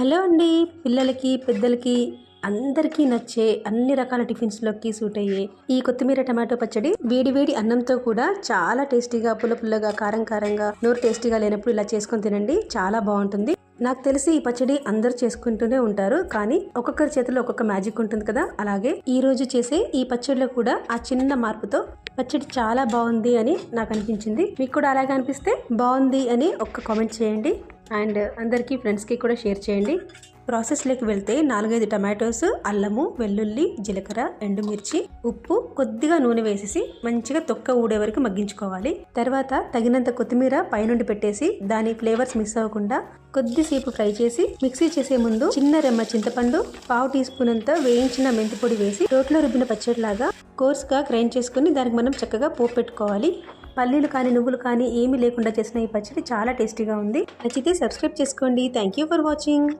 Hello అండి. పిల్లలకి పెద్దలకి అందరికీ నచ్చే అన్ని రకాల టిఫిన్స్లోకి సూట్ అయ్యే ఈ కొత్తిమీర టమాటో పచ్చడి వేడి వేడి అన్నంతో కూడా చాలా టేస్టీగా పుల్ల పుల్లగా కారం కారంగా నోరు టేస్టీగా లేనప్పుడు ఇలా చేసుకొని తినండి. చాలా బాగుంటుంది. నాకు తెలిసి ఈ పచ్చడి అందరూ చేసుకుంటూనే ఉంటారు. కానీ ఒక్కొక్కరి చేతిలో ఒక్కొక్క మ్యాజిక్ ఉంటుంది కదా. అలాగే ఈ రోజు చేసే ఈ పచ్చడిలో కూడా ఆ చిన్న మార్పుతో పచ్చడి చాలా బాగుంది అని నాకు అనిపించింది. మీకు కూడా అలాగే అనిపిస్తే బాగుంది అని ఒక్క కామెంట్ చేయండి. అండ్ అందరికీ ఫ్రెండ్స్కి కూడా షేర్ చేయండి. ప్రాసెస్లోకి వెళ్తే నాలుగైదు టమాటోస్ అల్లము వెల్లుల్లి జీలకర్ర ఎండుమిర్చి ఉప్పు కొద్దిగా నూనె వేసేసి మంచిగా తొక్క ఊడే వరకు మగ్గించుకోవాలి. తర్వాత తగినంత కొత్తిమీర పైనుండి పెట్టేసి దాని ఫ్లేవర్స్ మిస్ అవ్వకుండా కొద్దిసేపు ఫ్రై చేసి మిక్సీ చేసే ముందు చిన్న రెమ్మ చింతపండు పావు టీ స్పూన్ అంతా వేయించిన మెంతి పొడి వేసి రోట్లో రుబ్బిన పచ్చడిలాగా కోర్స్గా గ్రైండ్ చేసుకుని దానికి మనం చక్కగా పోపు పెట్టుకోవాలి. పల్లీలు కానీ నువ్వులు కానీ ఏమీ లేకుండా చేసిన ఈ పచ్చడి చాలా టేస్టీగా ఉంది. నచ్చితే సబ్స్క్రైబ్ చేసుకోండి. Thank you for watching